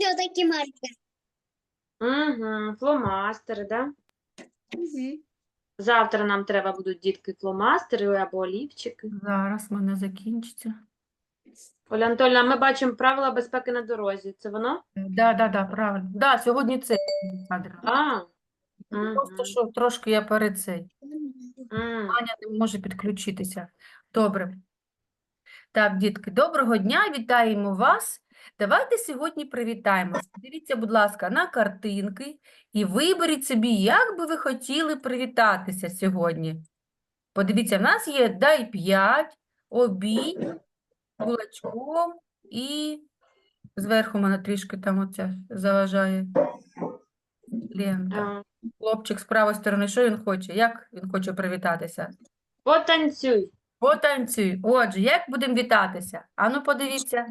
все-таки маркер. Угу, фломастери, да? Завтра нам треба будуть дітки фломастери або олівчики. Зараз в мене закінчиться. Оля Анатольовна, ми бачимо правила безпеки на дорозі. Це воно? Да, да, да, правильно. Да, сьогодні це, Олександра. А, Просто угу. що трошки я перед цей. М. Аня не може підключитися. Добре. Так, дітки, доброго дня, вітаємо вас. Давайте сьогодні привітаємось. Дивіться, будь ласка, на картинки і виберіть собі, як би ви хотіли привітатися сьогодні. Подивіться, в нас є дай п'ять, обій, кулачком і зверху мене трішки там оця заважає лента. Хлопчик з правої сторони, що він хоче? Як він хоче привітатися? Потанцюй. Потанцюй. Отже, як будемо вітатися? Ану, подивіться.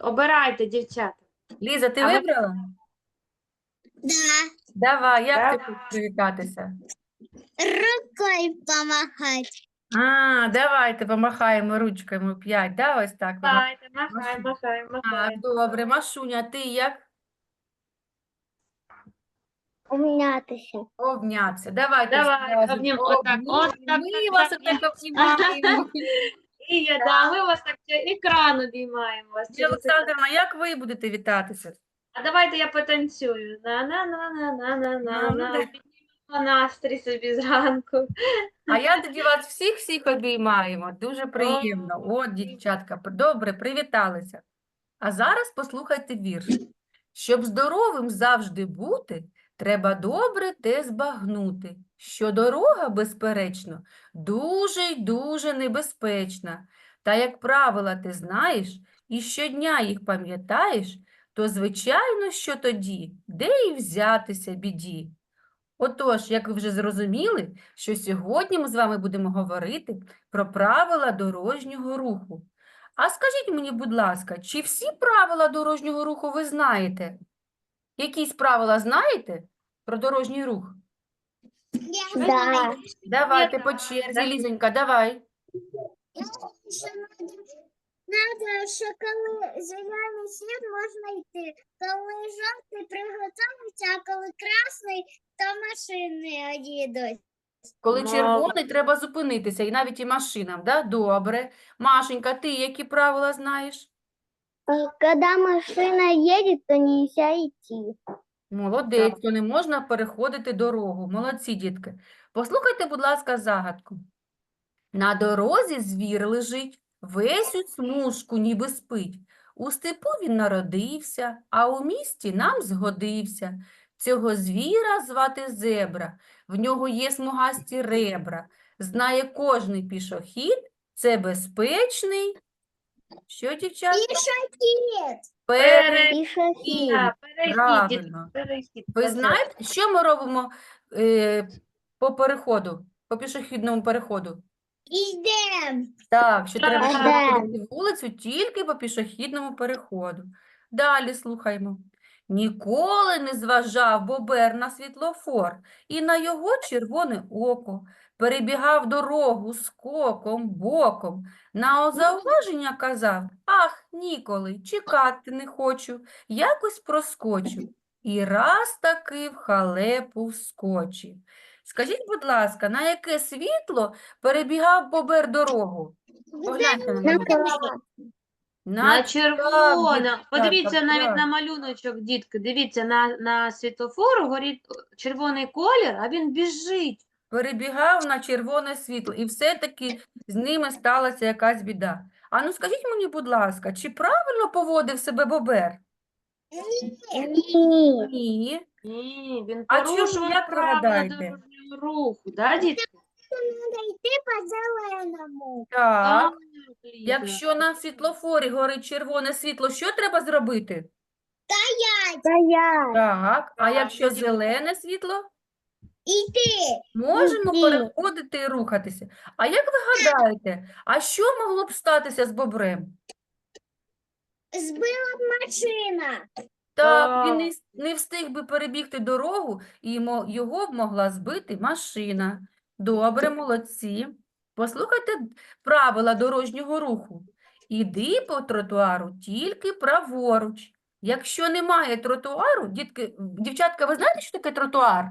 Обирайте, дівчата. Ліза, ти А ви- вибрала? Да, Давай, як ти Давай. хочеш привітатися? рукой помахать. А, давайте помахаємо ручками п'ять. Да, ось так. пома- Давайте, махай, махай, Так, махай. добре. Машуня, ти як? Умнятися. Обнятися. Давайте Давай, разом. обнім- отак, отак, Ми так, вас так, отак обнімаємо. І я, да, ми вас так ще екран обіймаємо. Вас Ні, через екран. Як ви будете вітатися? А давайте я потанцюю. на на на на на на на Ну, на да. Піднімемо настрій собі зранку. А я тоді вас всіх-всіх обіймаємо. Дуже приємно. От, дівчатка, добре, привіталися. А зараз послухайте вірш. Щоб здоровим завжди бути, треба добре те збагнути, що дорога, безперечно, дуже й дуже небезпечна. Та як правила ти знаєш і щодня їх пам'ятаєш, то звичайно, що тоді, де і взятися біді. Отож, як ви вже зрозуміли, що сьогодні ми з вами будемо говорити про правила дорожнього руху. А скажіть мені, будь ласка, чи всі правила дорожнього руху ви знаєте? Якісь правила знаєте про дорожній рух? Да. Давайте по черзі. Лізонька, давай. Надо, що коли зелений світ можна йти, коли жовтий приготовиться, а коли красний, то машини їдуть. Коли Мало. червоний, треба зупинитися, і навіть і машинам, да? Добре. Машенька, ти які правила знаєш? Когда машина едет, то нельзя идти. Молодець, то не можна переходити дорогу. Молодці, дітки. Послухайте, будь ласка, загадку. На дорозі звір лежить, весь у смужку ніби спить. У степу він народився, а у місті нам згодився. Цього звіра звати зебра, в нього є смугасті ребра. Знає кожний пішохід, це безпечний. Що, дівчата? Пішохід. Перехід. Перехід, дітки, Правильно. перехід. Ви знаєте, що ми робимо е, по переходу, по пішохідному переходу? Ідем. Так, що треба Так. переходити вулицю тільки по пішохідному переходу. Далі слухаймо. Ніколи не зважав бобер на світлофор і на його червоне око. Перебігав дорогу скоком, боком. На зауваження казав, ах, ніколи, чекати не хочу, якось проскочу. І раз таки в халепу вскочив. Скажіть, будь ласка, на яке світло перебігав бобер дорогу? Погляньте на мене. На червоне. Подивіться навіть на малюночок, дітки. Дивіться, на, на світлофору горить червоний колір, а він біжить. Перебігав на червоне світло, і все-таки з ними сталася якась біда. А ну скажіть мені, будь ласка, чи правильно поводив себе бобер? Ні. Ні. Ні, він А чому, порушував як ви правила гадаєте? дорожнього руху, да, дітки? Треба йти по зеленому. Так. Якщо на світлофорі горить червоне світло, що треба зробити? Стоять. Так. А якщо зелене світло? Іти. Можемо Ні. переходити і рухатися. А як ви гадаєте, а що могло б статися з бобрем? Збила б машина. Так, він не, с- не встиг би перебігти дорогу, і мо- його б могла збити машина. Добре, молодці. Послухайте правила дорожнього руху Іди по тротуару тільки праворуч. Якщо немає тротуару, дітки, дівчатка, ви знаєте, що таке тротуар?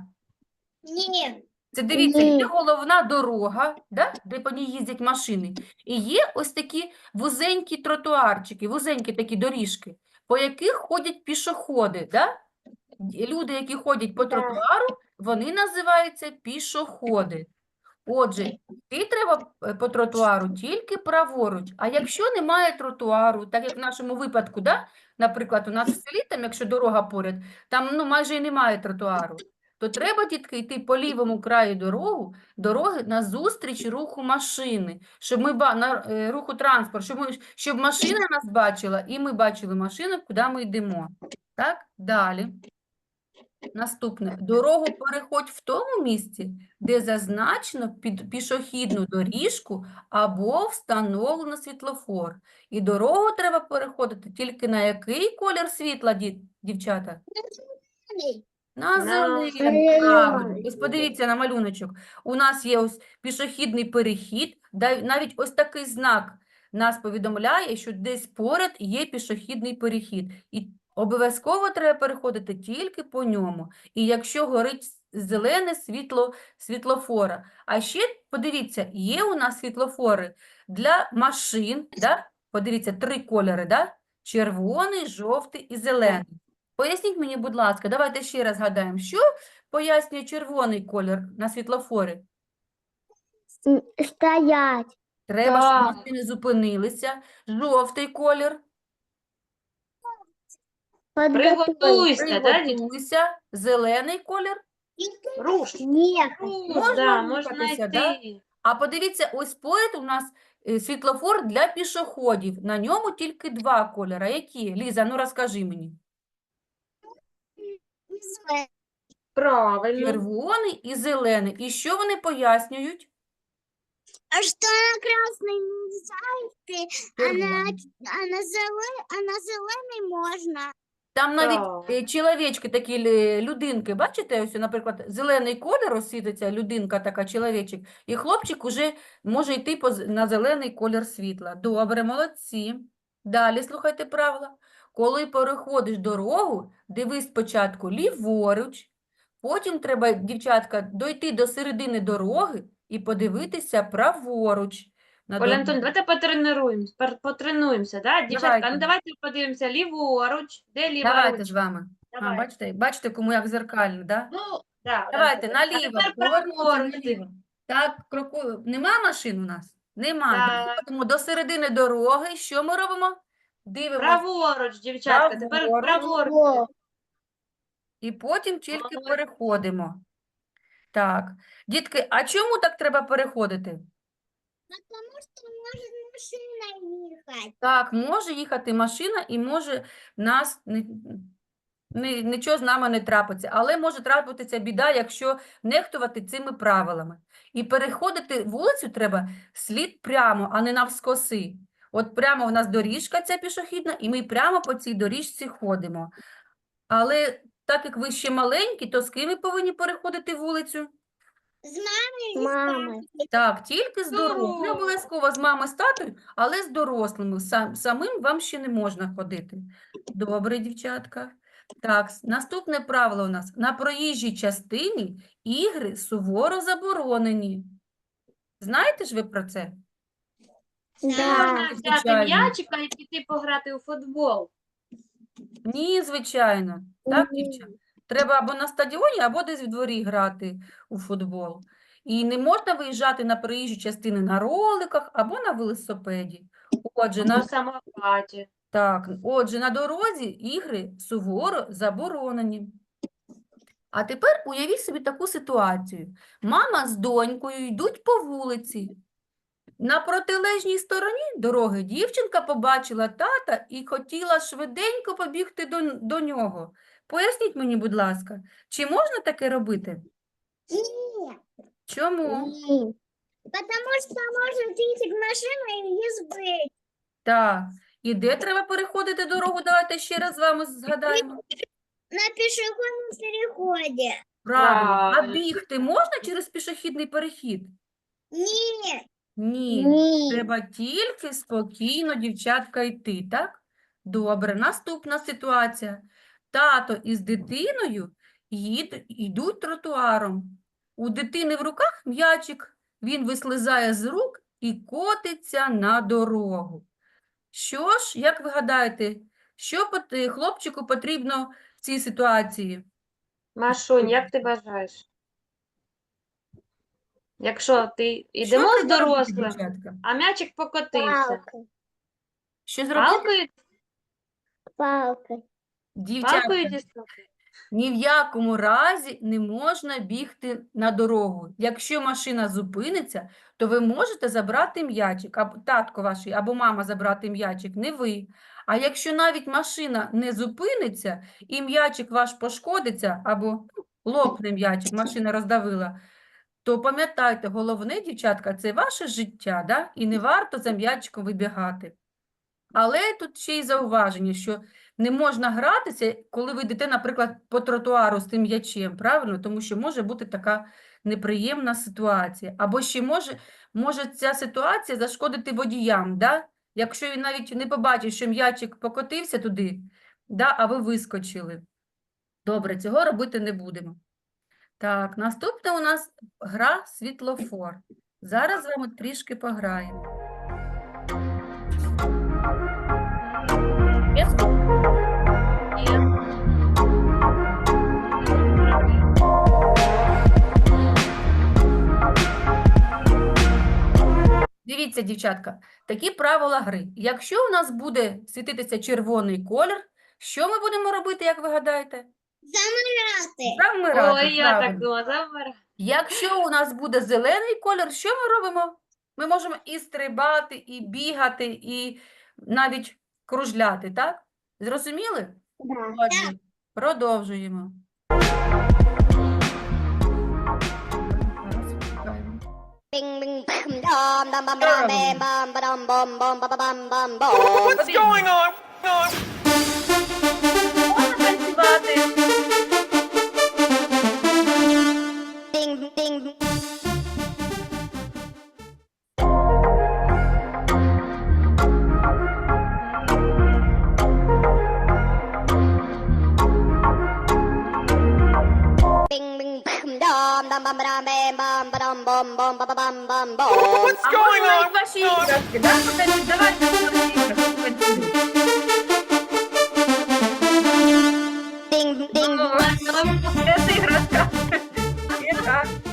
Ні. Це дивіться, є головна дорога, да, де по ній їздять машини. І є ось такі вузенькі тротуарчики, вузенькі такі доріжки, по яких ходять пішоходи. Да? Люди, які ходять по тротуару, вони називаються пішоходи. Отже, ти треба е, по тротуару тільки праворуч. А якщо немає тротуару, так як в нашому випадку, да? наприклад, у нас в селі, там, якщо дорога поряд, там ну, майже і немає тротуару, то треба, дітки, йти по лівому краю дорогу, дороги назустріч руху машини, щоб ми на, е, руху транспорт, щоб, ми, щоб машина нас бачила, і ми бачили машину, куди ми йдемо. Так, далі. Наступне. Дорогу переходь в тому місці, де зазначено під пішохідну доріжку або встановлено світлофор. І дорогу треба переходити тільки на який колір світла, дівчата? На зелений, зелений. правильно. Ось подивіться на малюночок. У нас є ось пішохідний перехід, да- навіть ось такий знак нас повідомляє, що десь поряд є пішохідний перехід. І обов'язково треба переходити тільки по ньому. І якщо горить зелене світло світлофора. А ще подивіться, є у нас світлофори для машин, да? Подивіться, три кольори, да? Червоний, жовтий і зелений. Поясніть мені, будь ласка, давайте ще раз згадаємо, що пояснює червоний колір на світлофорі? Стоять. Треба, щоб машини зупинилися. Жовтий колір. Приготуйся, да? Приготуйся. Зелений колір. Руш. Ні. Можна да, можна рухатися, да? А подивіться, ось поряд у нас е, світлофор для пішоходів. На ньому тільки два кольори. Які? Ліза, ну розкажи мені. Правильно. Червоний і зелений. І що вони пояснюють? А что на красный нельзя идти, а на, Червоний. а на, зелен, а на зеленый можно. Там навіть е, чоловічки, такі лю- людинки, бачите, ось, наприклад, зелений колір освітиться, людинка така, чоловічик, і хлопчик уже може йти по, з- на зелений колір світла. Добре, молодці. Далі слухайте правила. Коли переходиш дорогу, дивись спочатку ліворуч, потім треба, дівчатка, дойти до середини дороги і подивитися праворуч. На Оля. Антон, давайте потренуємося, потренуємося, да? Дівчатка, Давайте. ну давайте подивимося ліворуч, де Давайте ліворуч? з вами. А, бачите, бачите, кому як зеркально, да? Ну, да, Давайте, да. наліво, А тепер повернемося праворуч. наліво. Так, кроку... Нема машин у нас? Нема. Так. Доходимо до середини дороги. Що ми робимо? Дивимося. Праворуч, дівчатка, тепер Праворуч. праворуч. І потім тільки Молодці. переходимо. Так. Дітки, а чому так треба переходити? Потому что может машина ехать. Так, може їхати машина і може нас не, не, нічого з нами не трапиться. Але може трапитися біда, якщо нехтувати цими правилами. І переходити вулицю треба слід прямо, а не навскоси. От прямо в нас доріжка ця пішохідна, і ми прямо по цій доріжці ходимо. Але так як ви ще маленькі, то з ким ви повинні переходити вулицю? Мамой. Мамой. Так, тільки з дорослими. Не обов'язково з мамою, з татою, але з дорослими. Сам, самим вам ще не можна ходити. Добре, дівчатка. Так, наступне правило у нас. На проїжджій частині ігри суворо заборонені. Знаєте ж ви про це? Да. Можна взяти звичайно. м'ячика і піти пограти у футбол. Ні, звичайно. Так, Ні. дівчата? Треба або на стадіоні, або десь в дворі грати у футбол. І не можна виїжджати на проїжджі частини на роликах або на велосипеді. Отже, на На самокаті. Так, отже, на дорозі ігри суворо заборонені. А тепер уявіть собі таку ситуацію. Мама з донькою йдуть по вулиці. На протилежній стороні дороги дівчинка побачила тата і хотіла швиденько побігти до, до нього. Поясніть мені, будь ласка, чи можна таке робити? Нет. Чому? Ні. Потому что может ехать машина и не сбыть. Так. І де треба переходити дорогу? Давайте ще раз з вами згадаємо. На пешеходном переходе. Правильно. А бігти можна через пішохідний перехід? Нет. Ні. Ні. Треба тільки спокійно, дівчатка, йти, так? Добре, наступна ситуація. Тато із дитиною їд- йдуть тротуаром. У дитини в руках м'ячик, він вислизає з рук і котиться на дорогу. Що ж, як ви гадаєте, що хлопчику потрібно в цій ситуації? Машунь, як ти бажаєш? Якщо ти йдемо з дорослим, дівчатка? а м'ячик покотився. Палкою. Що зробити? Палкою, Палкою. Дівчатка, палкою дістати. Ні в якому разі не можна бігти на дорогу. Якщо машина зупиниться, то ви можете забрати м'ячик, або татко ваш, або мама забрати м'ячик, не ви. А якщо навіть машина не зупиниться і м'ячик ваш пошкодиться, або ну, лопне м'ячик, машина роздавила, то пам'ятайте, головне, дівчатка, це ваше життя, да? і не варто за м'ячиком вибігати. Але тут ще й зауваження, що не можна гратися, коли ви йдете, наприклад, по тротуару з тим м'ячем, правильно? Тому що може бути така неприємна ситуація. Або ще може, може ця ситуація зашкодити водіям, да? якщо він навіть не побачить, що м'ячик покотився туди, да? а ви вискочили. Добре, цього робити не будемо. Так, наступна у нас гра світлофор. Зараз з вами трішки пограємо. Дивіться, дівчатка, такі правила гри. Якщо у нас буде світитися червоний колір, що ми будемо робити, як ви гадаєте? Замирати. Замирати, Ой, я так правильно. думала, замер. Якщо у нас буде зелений колір, що ми робимо? Ми можемо і стрибати, і бігати, і навіть кружляти, так? Зрозуміли? Да. Отже, продовжуємо. Зараз шукаємо. Bing bing bam dum dum bum Sure. bam bam bam bum bum bum bum bum bum bum. What's going on? Bam dum dum bum bam bam bum bum bum bum bum bum bum. А можна навіть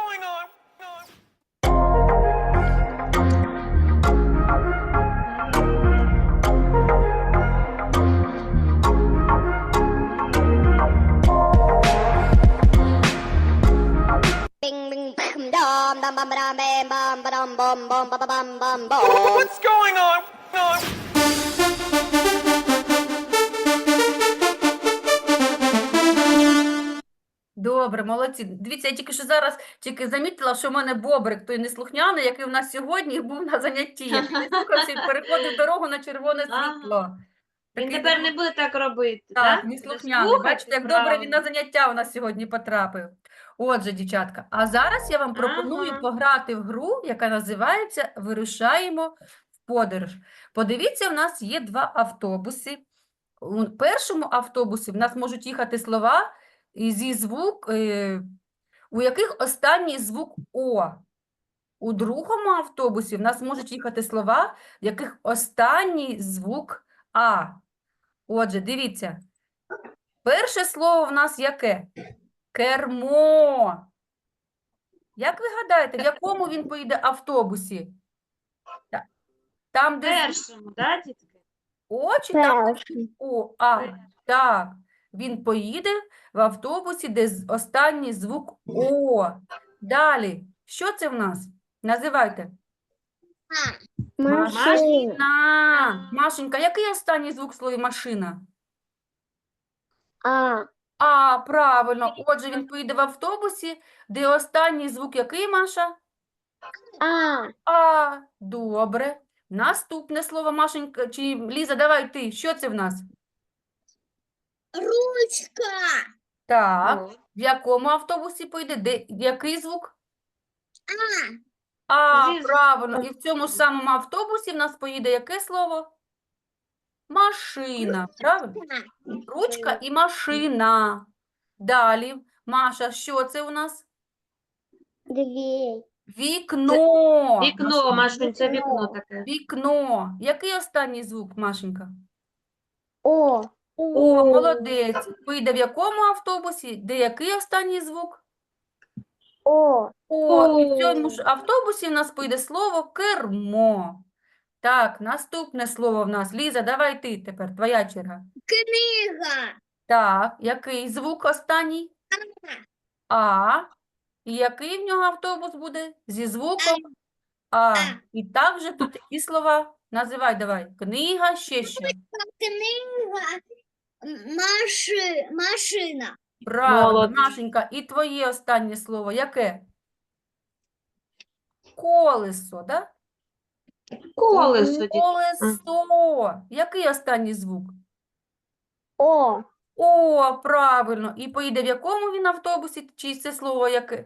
Молодці. Дивіться, я тільки що зараз тільки замітила, що в мене бобрик, той неслухняний, який у нас сьогодні був на занятті. який Не слухався і переходив дорогу на червоне світло. Він Такий тепер не буде так робити, Так, неслухняний. Бачите, як добре він на заняття у нас сьогодні потрапив. Отже, дівчатка, а зараз я вам пропоную Ага. пограти в гру, яка називається Вирушаємо в подорож. Подивіться, в нас є два автобуси. У першому автобусі в нас можуть їхати слова зі звук, е, у яких останній звук О. У другому автобусі в нас можуть їхати слова, в яких останній звук А. Отже, дивіться. Перше слово в нас яке? Кермо. Як ви гадаєте, в якому він поїде автобусі? Там, де Першому, так, дітки? О, чи там, Перший. О, А, так. Він поїде в автобусі, де останній звук О. Далі. Що це в нас? Називайте. Машина. Машенька, який останній звук в слові машина? А. А, правильно. Отже, він поїде в автобусі, де останній звук який, Маша? А. А, добре. Наступне слово, Машенька, чи Ліза, давай ти. Що це в нас? Ручка. Так. В якому автобусі поїде? Де, який звук? А. А, Зі правильно. І в цьому ж самому автобусі в нас поїде яке слово? Машина. Правильно? Ручка і машина. Далі. Маша, що це у нас? Дверь. Вікно. Вікно, Машенька. Машунь, це вікно таке. Вікно. Який останній звук, Машенька? О. О, молодець. Поїде в якому автобусі? Де який останній звук? О. О, і в цьому ж автобусі в нас поїде слово кермо. Так, наступне слово в нас. Ліза, давай ти тепер, твоя черга. Книга. Так, який звук останній? А. І який в нього автобус буде? Зі звуком А. А. І також тут які слова? Називай давай. Книга, ще що? Книга. Маши... Машина. Правильно, Молодець. Машенька. І твоє останнє слово яке? Колесо, да? Колесо. дітки. Колесо. Який останній звук? О. О, правильно. І поїде в якому він автобусі? Чи це слово яке?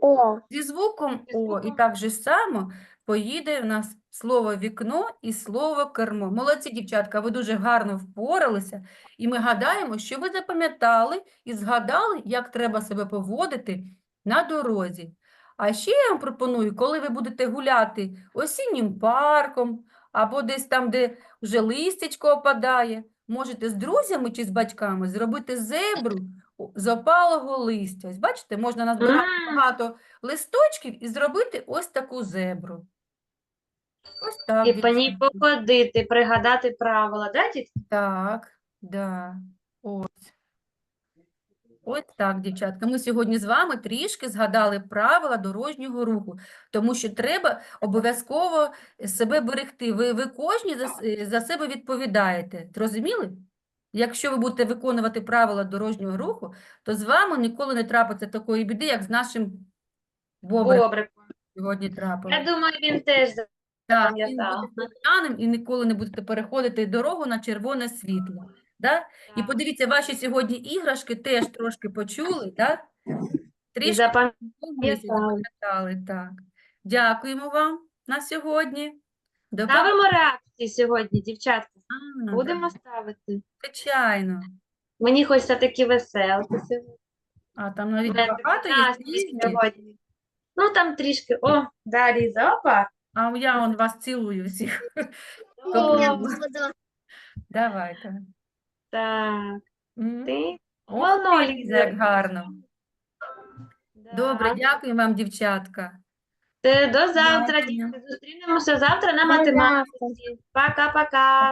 О. Зі звуком О, і так же само поїде в нас слово вікно і слово кермо. Молодці, дівчатка, ви дуже гарно впоралися. І ми гадаємо, що ви запам'ятали і згадали, як треба себе поводити на дорозі. А ще я вам пропоную, коли ви будете гуляти осіннім парком або десь там, де вже листячко опадає, можете з друзями чи з батьками зробити зебру з опалого листя. Ось бачите, можна назбирати багато листочків і зробити ось таку зебру. Ось так, І по ній походити, пригадати правила, да, дітки? Так, да. Ось. Ось так, дівчатка. Ми сьогодні з вами трішки згадали правила дорожнього руху, тому що треба обов'язково себе берегти. Ви, ви кожні за, за себе відповідаєте. Зрозуміли? Якщо ви будете виконувати правила дорожнього руху, то з вами ніколи не трапиться такої біди, як з нашим Бобриком Бобриком. сьогодні Я думаю, він теж Так, він буде слухняним і ніколи не будете переходити дорогу на червоне світло. Да? І подивіться, ваші сьогодні іграшки теж трошки почули, да? Трішки запам'ятали, так. Дякуємо вам на сьогодні. До Ставимо реакції сьогодні, дівчатка. побачення. Будемо ставити. Звичайно. Мені хочеться такі веселки сьогодні. А там навіть багато є сьогодні. Ну, там трішки. О, да, Ліза, опа. А я он вас цілую всіх. О, Я буду. Давайте. Так, М. ти. Воно, Ліза, як гарно. Добре, Да. дякую вам, дівчатка. До завтра, дітки. Зустрінемося завтра на математиці. Пока-пока.